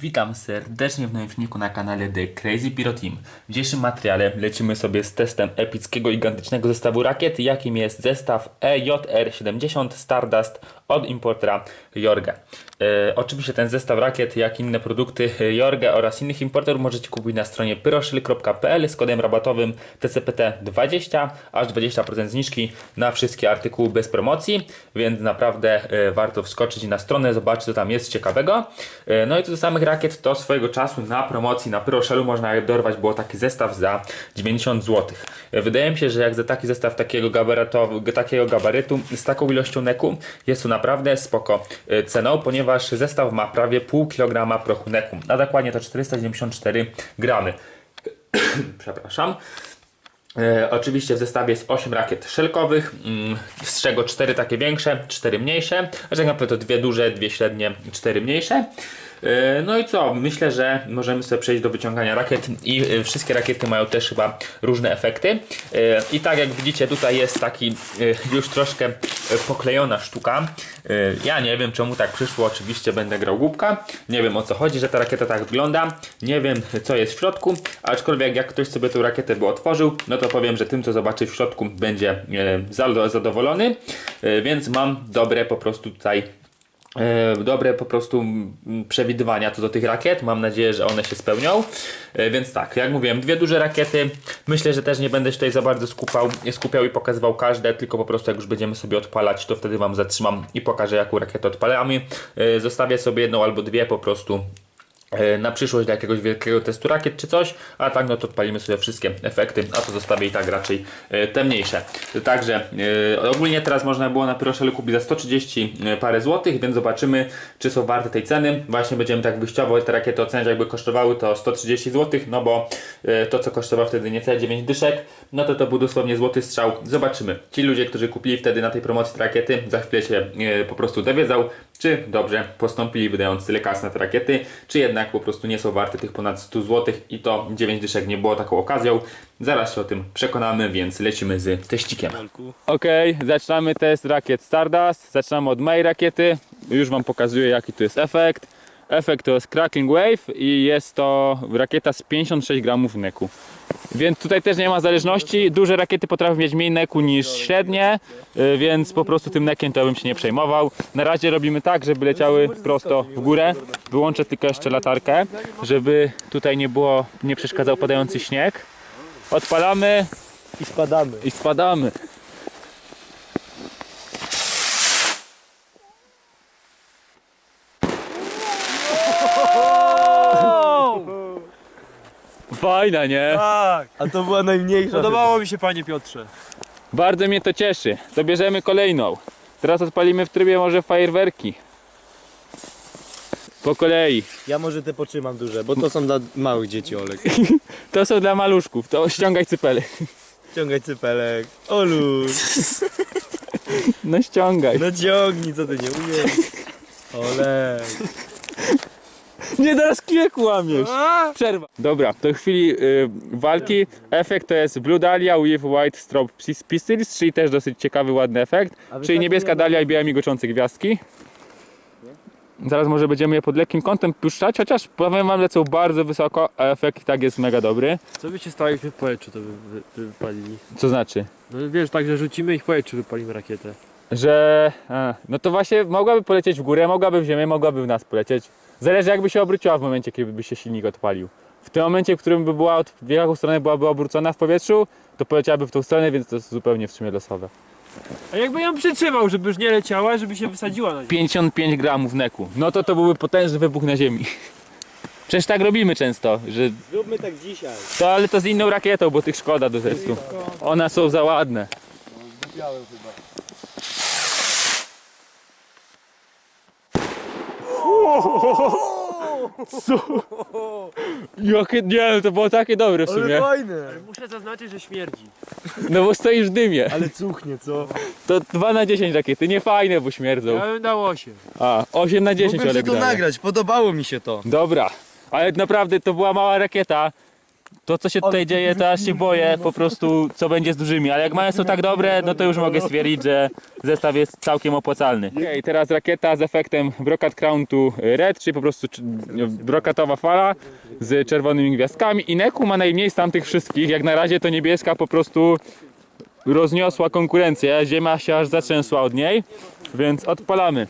Witam serdecznie w nowym filmiku na kanale The Crazy Pyro Team. W dzisiejszym materiale lecimy sobie z testem epickiego i gigantycznego zestawu rakiet, jakim jest zestaw E EJR70 Stardust od importera Jorge. E, oczywiście ten zestaw rakiet, jak inne produkty Jorge oraz innych importerów możecie kupić na stronie pyroszyl.pl z kodem rabatowym TCPT20, aż 20% zniżki na wszystkie artykuły bez promocji, więc naprawdę e, warto wskoczyć na stronę, zobaczyć co tam jest ciekawego. E, no i co do samych rakiet, to swojego czasu na promocji na Pyroshellu można dorwać, było taki zestaw za 90 zł. E, Wydaje mi się, że jak za taki zestaw takiego, takiego gabarytu z taką ilością neku jest to naprawdę spoko e, ceną, ponieważ zestaw ma prawie pół kilograma prochu neku, a dokładnie to 494 gramy. Przepraszam. E, oczywiście w zestawie jest 8 rakiet szelkowych, mm, z czego 4 takie większe, 4 mniejsze, a tak naprawdę to dwie duże, dwie średnie, 4 mniejsze. E, no i co? Myślę, że możemy sobie przejść do wyciągania rakiet i e, wszystkie rakiety mają też chyba różne efekty. E, I tak jak widzicie tutaj jest taki już troszkę poklejona sztuka. Ja nie wiem czemu tak przyszło, oczywiście będę grał głupka. Nie wiem o co chodzi, że ta rakieta tak wygląda. Nie wiem co jest w środku, aczkolwiek jak ktoś sobie tę rakietę by otworzył, no to powiem, że tym co zobaczy w środku będzie zado- zadowolony. Więc mam dobre po prostu tutaj dobre po prostu mm, przewidywania co do tych rakiet. Mam nadzieję, że one się spełnią. E, Więc tak, jak mówiłem, dwie duże rakiety. Myślę, że też nie będę się tutaj za bardzo skupał, skupiał i pokazywał każde, tylko po prostu jak już będziemy sobie odpalać, to wtedy Wam zatrzymam i pokażę jaką rakietę odpalamy. E, Zostawię sobie jedną albo dwie po prostu e, na przyszłość do jakiegoś wielkiego testu rakiet czy coś, a tak no to odpalimy sobie wszystkie efekty, a to zostawię i tak raczej e, te mniejsze. Także e, ogólnie teraz można było na Pyroszellu kupić za 130 parę złotych, więc zobaczymy czy są warte tej ceny. Właśnie będziemy tak wyjściowo te rakiety oceniać jakby kosztowały to 130 zł, no bo e, to co kosztowało wtedy niecałe 9 dyszek, no to to był dosłownie złoty strzał. Zobaczymy. Ci ludzie, którzy kupili wtedy na tej promocji te rakiety, za chwilę się e, po prostu dowiedzą, czy dobrze postąpili wydając tyle kas na te rakiety, czy jednak po prostu nie są warte tych ponad 100 zł i to 9 dyszek nie było taką okazją. Zaraz się o tym przekonamy, więc lecimy z teścikiem. Okej, zaczynamy test rakiet Stardust. Zaczynamy od mojej rakiety. Już Wam pokazuję jaki tu jest efekt. Efekt to jest Cracking Wave i jest to rakieta z 56 gramów neku. Więc tutaj też nie ma zależności. Duże rakiety potrafią mieć mniej neku niż średnie, y, więc po prostu tym nekiem to bym się nie przejmował. Na razie robimy tak, żeby leciały prosto w górę. Wyłączę tylko jeszcze latarkę, żeby tutaj nie było, nie przeszkadzał padający śnieg. Odpalamy I spadamy. i spadamy. Fajna, nie? Tak, A to była najmniejsza. podobało mi się panie Piotrze. Bardzo mnie to cieszy. To bierzemy kolejną. Teraz odpalimy w trybie może fajerwerki. Po kolei. Ja może te potrzymam duże, bo to są dla małych dzieci, Olek. To są dla maluszków, to ściągaj cypele. Ciągaj cypelek. Olu, No ściągaj. no ciągnij, co ty nie umiesz. Olek. Nie, zaraz kijek łamiesz. Przerwa. Dobra, to w chwili y, walki efekt to jest Blue Dahlia with White Strobe Pis- Pistols, czyli też dosyć ciekawy, ładny efekt. Czyli niebieska dalia i białe migoczące gwiazdki. Zaraz może będziemy je pod lekkim kątem puszczać, chociaż powiem wam lecą bardzo wysoko, a efekt i tak jest mega dobry. Co by się stało, jakby w powietrzu to wy, wy wypalili? Co znaczy? No wiesz, tak, że rzucimy i w powietrzu wypalimy rakietę. Że. A, no to właśnie mogłaby polecieć w górę, mogłaby w ziemię, mogłaby w nas polecieć. Zależy jakby się obróciła w momencie, kiedy by się silnik odpalił. W tym momencie, w którym by była od, w jaką stronę byłaby obrócona w powietrzu, to poleciałaby w tą stronę, więc to jest zupełnie w sumie losowe. A jakby ją przytrzymał, żeby już nie leciała, żeby się wysadziła na nią. 55 gramów neku. No to to byłby potężny wybuch na ziemi. Przecież tak robimy często, że Zróbmy tak dzisiaj. to, ale to z inną rakietą, bo tych szkoda do testu. One są za ładne. Zgubiałem chyba. Jakie, nie, to było takie dobre w Ale sumie. fajne. Muszę zaznaczyć, że śmierdzi. No bo stoisz w dymie. Ale cuchnie, co? To 2 na 10 rakiety, nie fajne, bo śmierdzą. Ja bym dał 8. A, 8 na 10 Mógłbym Olek sobie to daje. nagrać, podobało mi się to. Dobra, ale naprawdę to była mała rakieta. To co się tutaj dzieje, to aż się boję po prostu co będzie z dużymi, ale jak małe są tak dobre, no to już mogę stwierdzić, że zestaw jest całkiem opłacalny. Okej, teraz rakieta z efektem Brokat Crown to Red, czyli po prostu czy- brokatowa fala z czerwonymi gwiazdkami. I Neku ma najmniej z tamtych wszystkich, jak na razie to niebieska po prostu rozniosła konkurencję, ziemia się aż zatrzęsła od niej, więc odpalamy.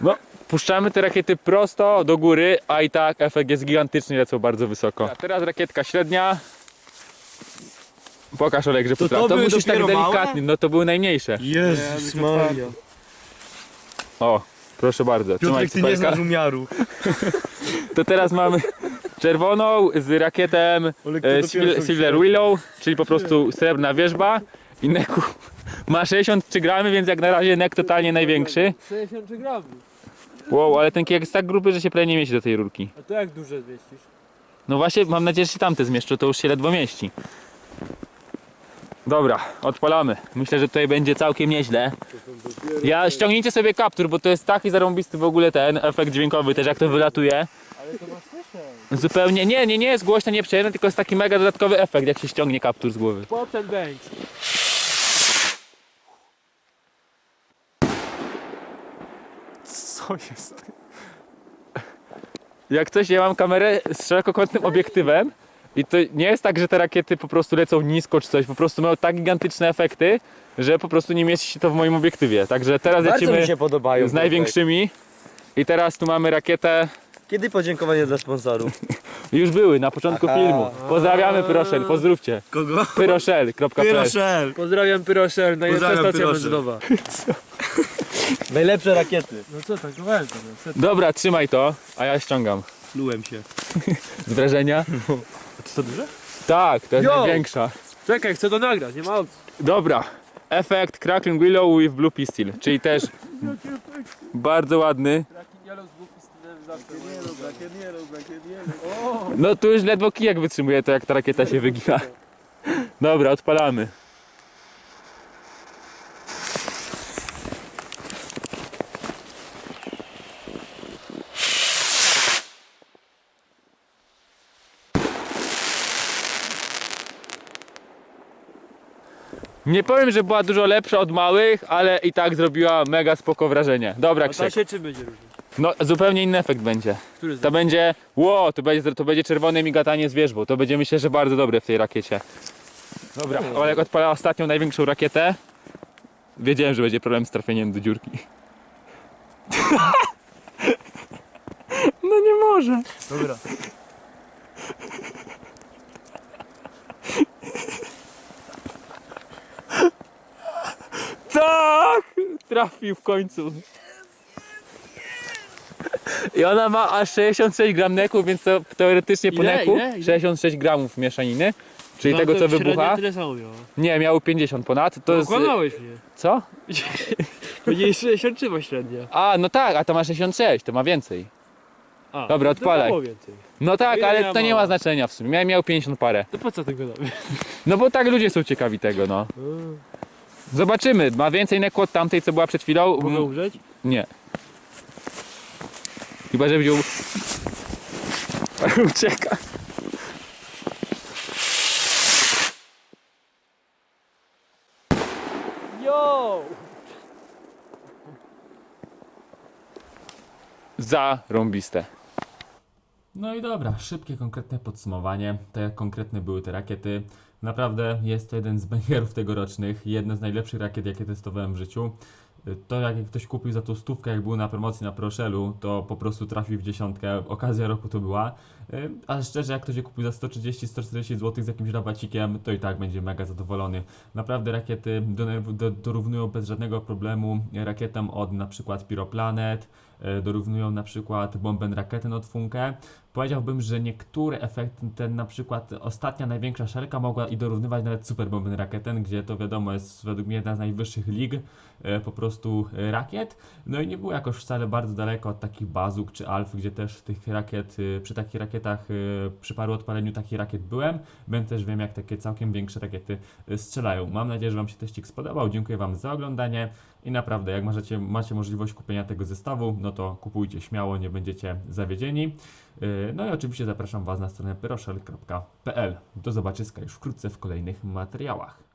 No, puszczamy te rakiety prosto do góry, a i tak efekt jest gigantyczny, lecą bardzo wysoko. A teraz rakietka średnia. Pokaż Olek, że potrafi. To, były musisz tak dopiero małe? delikatnie, no to były najmniejsze. Jezus Maria. O, proszę bardzo, trzymaj Piotrek, ty nie znasz umiaru. To teraz mamy czerwoną z rakietem Olek, to e, dopiero Silver, są Silver Willow, czyli po prostu srebrna wierzba. I Neku ma 63 gramy, więc jak na razie Nek totalnie największy. 63 gramów. Wow, ale ten kijek jest tak gruby, że się prawie nie mieści do tej rurki. A to jak duże zmieścisz? No właśnie, mam nadzieję, że się tamte zmieszczą, to już się ledwo mieści. Dobra, odpalamy. Myślę, że tutaj będzie całkiem nieźle. Ja ściągnijcie sobie kaptur, bo to jest taki zarąbisty w ogóle ten efekt dźwiękowy też, jak to wylatuje. Ale to masz słyszeć. Zupełnie, nie, nie, nie jest głośno, nieprzyjemne, tylko jest taki mega dodatkowy efekt, jak się ściągnie kaptur z głowy. Potem. Co jest? Jak coś, ja mam kamerę z szerokokątnym obiektywem i to nie jest tak, że te rakiety po prostu lecą nisko czy coś, po prostu mają tak gigantyczne efekty, że po prostu nie mieści się to w moim obiektywie. Także teraz Bardzo lecimy mi się podobają. z największymi i teraz tu mamy rakietę, Kiedy podziękowanie dla sponsorów? już były na początku Aha. filmu. Pozdrawiamy Pyroszel, pozdrówcie. Kogo? Pyroszel.pl Pyroszel. Pozdrawiam Pyroszel, najlepsza Pozdrawiam, stacja Pyroszel. benzynowa. Najlepsze rakiety. No co, tankowałem to. No. Dobra, trzymaj to, a ja ściągam. Plułem się. Z wrażenia? A to co duże? Tak, to jest Yo! największa. Czekaj, chcę to nagrać, nie ma opcji. Dobra. Efekt Crackling Willow with Blue Pistol, czyli też bardzo ładny. No tu już ledwo kijek wytrzymuje to jak ta rakieta się wygina. Dobra, odpalamy. Nie powiem, że była dużo lepsza od małych, ale i tak zrobiła mega spoko wrażenie. Dobra, ta Krzyk. się czym będzie? No zupełnie inny efekt będzie. Który To będzie, ło, to będzie, to będzie czerwone migatanie z wierzbą. To będzie myślę, że bardzo dobre w tej rakiecie. Dobra, Olek odpala ostatnią największą rakietę. Wiedziałem, że będzie problem z trafieniem do dziurki. No nie może. Dobra. Tak! Trafił w końcu. I ona ma aż 66 gram neku, więc to teoretycznie po Ile? neku Ile? Ile? 66 gramów mieszaniny. Czyli No tego co wybucha. tyle samo miało. Nie, miało 50 ponad. To To jest. Okłamałeś mnie. Co? Będzie 63 ma średnia. A, no tak, a to ma 66, to ma więcej. A, Dobra, to odpalaj. było więcej. No tak, Ile ale to nie ma znaczenia w sumie. Miał 50 parę. To po co tego damy? No bo tak ludzie są ciekawi tego, no. Zobaczymy. Ma więcej neku od tamtej, co była przed chwilą. Mogę Mm, umrzeć? Nie. Chyba, że wziął. Ucieka. Yo! Zarąbiste. No i dobra, szybkie, konkretne podsumowanie. Tak jak konkretne były te rakiety. Naprawdę jest to jeden z bangerów tegorocznych. Jedna z najlepszych rakiet, jakie testowałem w życiu. To jak ktoś kupił za tą stówkę, jak był na promocji na Proszelu, to po prostu trafił w dziesiątkę. Okazja roku to była. A szczerze, jak ktoś je kupił za 130-140 zł z jakimś rabacikiem, to i tak będzie mega zadowolony. Naprawdę rakiety do, do, dorównują bez żadnego problemu rakietom od na przykład Pyroplanet, e, dorównują na przykład Bomben Raketen od Funke. Powiedziałbym, że niektóre efekty, ten na przykład ostatnia największa szelka mogła i dorównywać nawet Super Bomben Raketen, gdzie to wiadomo jest według mnie jedna z najwyższych lig e, po prostu e, rakiet. No i nie było jakoś wcale bardzo daleko od takich bazuk czy alf, gdzie też tych rakiet, e, przy takich rakietach, e, przy paru odpaleniu takich rakiet byłem, więc też wiem jak takie całkiem większe rakiety e, strzelają. Mam nadzieję, że Wam się teścik spodobał. Dziękuję Wam za oglądanie i naprawdę jak możecie, macie możliwość kupienia tego zestawu, no to kupujcie śmiało, nie będziecie zawiedzieni. Yy, No i oczywiście zapraszam Was na stronę pyroszel.pl. Do zobaczyska już wkrótce w kolejnych materiałach.